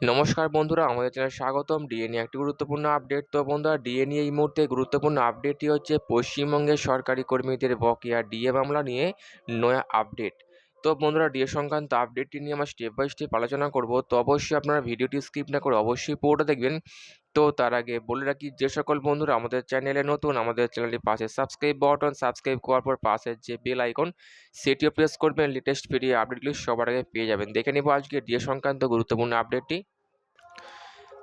নমস্কার বন্ধুরা, আমাদের চ্যানেলে স্বাগতম। ডিএনএ একটি গুরুত্বপূর্ণ আপডেট তো বন্ধুরা, ডিএনএ এই মুহূর্তে গুরুত্বপূর্ণ আপডেটটি হচ্ছে পশ্চিমবঙ্গের সরকারি কর্মীদের বকেয়া ডিএ মামলা নিয়ে নয়া আপডেট তো বন্ধুরা, ডিএ সংক্রান্ত আপডেটটি নিয়ে আমরা স্টেপ বাই স্টেপ আলোচনা করব। তো অবশ্যই আপনারা ভিডিওটি স্কিপ না করে অবশ্যই পুরোটা দেখবেন। তো তার আগে বলে রাখি, যে সকল বন্ধুরা আমাদের চ্যানেলে নতুন, আমাদের চ্যানেলটি পাশে সাবস্ক্রাইব বটন সাবস্ক্রাইব করার পর পাশের যে বেল আইকন সেটিও প্রেস করবেন। লেটেস্ট ভিডিও আপডেটগুলি সবার আগে পেয়ে যাবেন। দেখে নেব আজকে ডিএ সংক্রান্ত গুরুত্বপূর্ণ আপডেটটি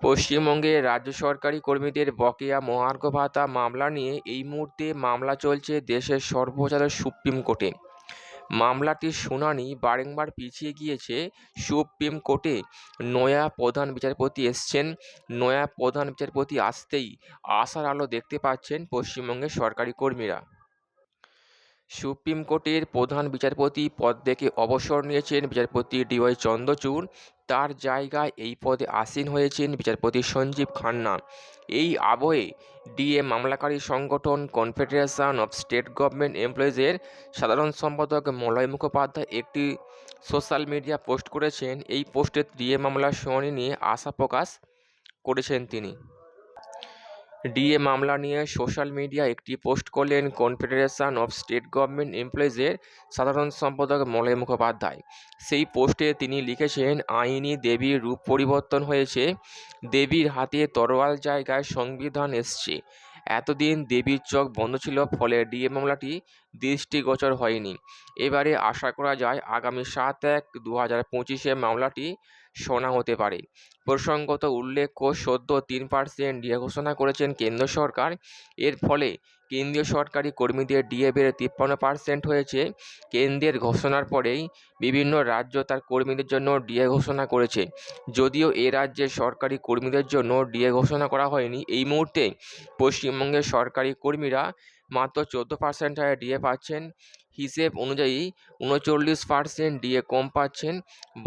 পশ্চিমবঙ্গে রাজ্য সরকারি কর্মীদের বকেয়া মহার্ঘ ভাতা মামলা নিয়ে এই মুহূর্তে মামলা চলছে দেশের সর্বোচ্চ সুপ্রিম কোর্টে। মামলাটির শুনানি বারংবার পিছিয়ে গিয়েছে সুপ্রিম কোর্টে। নয়া প্রধান বিচারপতি এসছেন, নয়া প্রধান বিচারপতি আসতেই আশার আলো দেখতে পাচ্ছেন পশ্চিমবঙ্গের সরকারি কর্মীরা। সুপ্রিম কোর্টের প্রধান বিচারপতি পদ থেকে অবসর নিয়েছেন বিচারপতি ডিওয়াই চন্দ্রচূড়। তার জায়গায় এই পদে আসীন হয়েছেন বিচারপতি সঞ্জীব খান্না এই আবহে ডিএ মামলাকারী সংগঠন কনফেডারেশন অফ স্টেট গভর্নমেন্ট এমপ্লয়িজের সাধারণ সম্পাদক মলয় মুখোপাধ্যায় একটি সোশ্যাল মিডিয়া পোস্ট করেছেন। এই পোস্টে ডিএ মামলার শুনানি নিয়ে আশা প্রকাশ করেছেন তিনি। ডিএ মামলা নিয়ে সোশ্যাল মিডিয়া একটি পোস্ট করলেন কনফেডারেশন অফ স্টেট গভর্নমেন্ট এমপ্লয়িজের সাধারণ সম্পাদক মলয় মুখোপাধ্যায়। সেই পোস্টে তিনি লিখেছেন, আইনি দেবীর রূপ পরিবর্তন হয়েছে, দেবীর হাতে তরোয়াল জায়গায় সংবিধান এসছে। এতদিন দেবীর চোখ বন্ধ ছিল, ফলে ডিএ মামলাটি দৃষ্টিগোচর হয়নি। এবারে আশা করা যায়, আগামী সাত এক দু হাজার পঁচিশে মামলাটি শোনা হতে পারে। প্রসঙ্গত উল্লেখ্য সদ্য তিন পার্সেন্ট ডিএ ঘোষণা করেছেন কেন্দ্র সরকার। এর ফলে কেন্দ্রীয় সরকারি কর্মীদের ডিএ বেড়ে তিপ্পান্ন পার্সেন্ট হয়েছে। কেন্দ্রের ঘোষণার পরেই বিভিন্ন রাজ্য তার কর্মীদের জন্য ডিএ ঘোষণা করেছে। যদিও এ রাজ্যের সরকারি কর্মীদের জন্য ডিএ ঘোষণা করা হয়নি। এই মুহূর্তে পশ্চিমবঙ্গের সরকারি কর্মীরা মাত্র চোদ্দ পার্সেন্ট হারে ডিএ পাচ্ছেন। হিসেব অনুযায়ী উনচল্লিশ পার্সেন্ট ডিএ কম পাচ্ছেন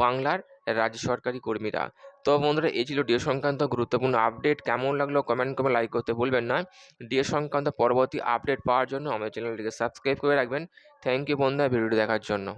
বাংলার রাজ্য সরকারি কর্মীরা। তো বন্ধুরা, এই ছিল ডিএ সংক্রান্ত গুরুত্বপূর্ণ আপডেট কেমন লাগল কমেন্ট করে লাইক করতে ভুলবেন না। ডিএ সংক্রান্ত পরবর্তী আপডেট পাওয়ার জন্য আমাদের চ্যানেলটিকে সাবস্ক্রাইব করে রাখবেন। থ্যাংক ইউ বন্ধুরা ভিডিওটি দেখার জন্য।